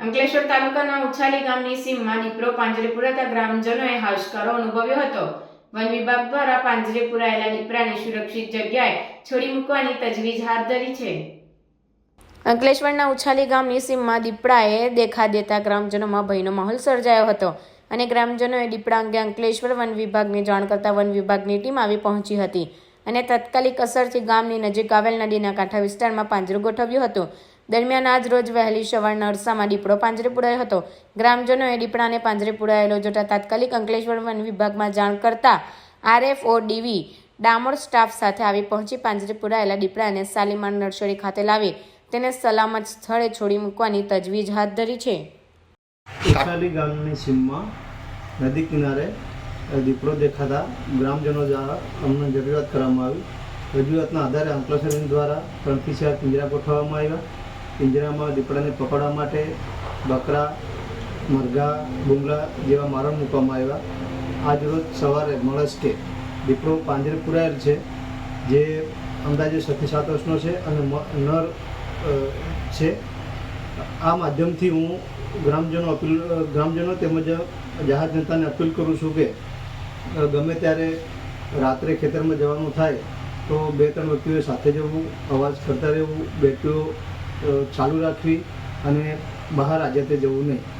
અંકલેશ્વર તાલુકાના ઉછાલી ગામની સીમમાં દીપડો પાંજરે પુરાતા ગ્રામજનોએ હાશકારો અનુભવ્યો હતો. વન વિભાગ દ્વારા પાંજરે પુરાયેલા દીપડાને સુરક્ષિત જગ્યાએ છોડી મૂકવાની તજવીજ હાથ ધરી છે. અંકલેશ્વરના ઉછાલી ગામની સીમમાં દીપડાએ દેખા દેતા ગ્રામજનોમાં ભયનો માહોલ સર્જાયો હતો અને ગ્રામજનોએ દીપડા અંગે અંકલેશ્વર વન વિભાગને જાણ કરતા વન વિભાગની ટીમ આવી પહોંચી હતી અને તાત્કાલિક અસરથી ગામની નજીક આવેલ નદીના કાંઠા વિસ્તારમાં પાંજરું ગોઠવ્યું હતું. દરમિયાન આજ રોજ વહેલી સવારના અરસામાં દીપડો પાંજરે પુરાયો હતો. ગ્રામજનોએ દીપડાને પાંજરે પુરાયેલો જોતા તાત્કાલિક અંકલેશ્વર વન વિભાગમાં જાણ કરતા આરએફઓ ડીવી ડામોર સ્ટાફ સાથે આવી પહોંચી પાંજરે પુરાયેલા દીપડાને શાલીમાર નર્સરી ખાતે લાવી તેને સલામત સ્થળે છોડી મૂકવાની તજવીજ હાથ ધરી છે. ઉછાલી ગામની સીમમાં નદી કિનારે દીપડો દેખાતા ગ્રામજનો દ્વારા અમને જરૂરિયાત કરવામાં આવી. રજૂઆતના આધારે અંકલેશ્વર દ્વારા ત્રણથી ચાર પિંજરા ગોઠવવામાં આવ્યા. પિંજરામાં, દીપડાને પકડવા માટે બકરા, મરઘા ભૂંગળા જેવા મારણ મૂકવામાં આવ્યા. આજ રોજ સવારે મળસ્કે દીપડો પાંજરે પુરાયેલ છે, જે અંદાજે છથી સાત વર્ષનો છે અને નર છે. આ માધ્યમથી હું ગ્રામજનો અપીલ, ગ્રામજનો તેમજ જાહેર જનતાને અપીલ કરું છું કે ગમે ત્યારે રાત્રે ખેતરમાં જવાનું થાય, તો બે ત્રણ વ્યક્તિઓએ સાથે જવું, અવાજ કરતા રહેવું બેટરીઓ ચાલુ રાખવી અને બહાર આજે જવું નહીં.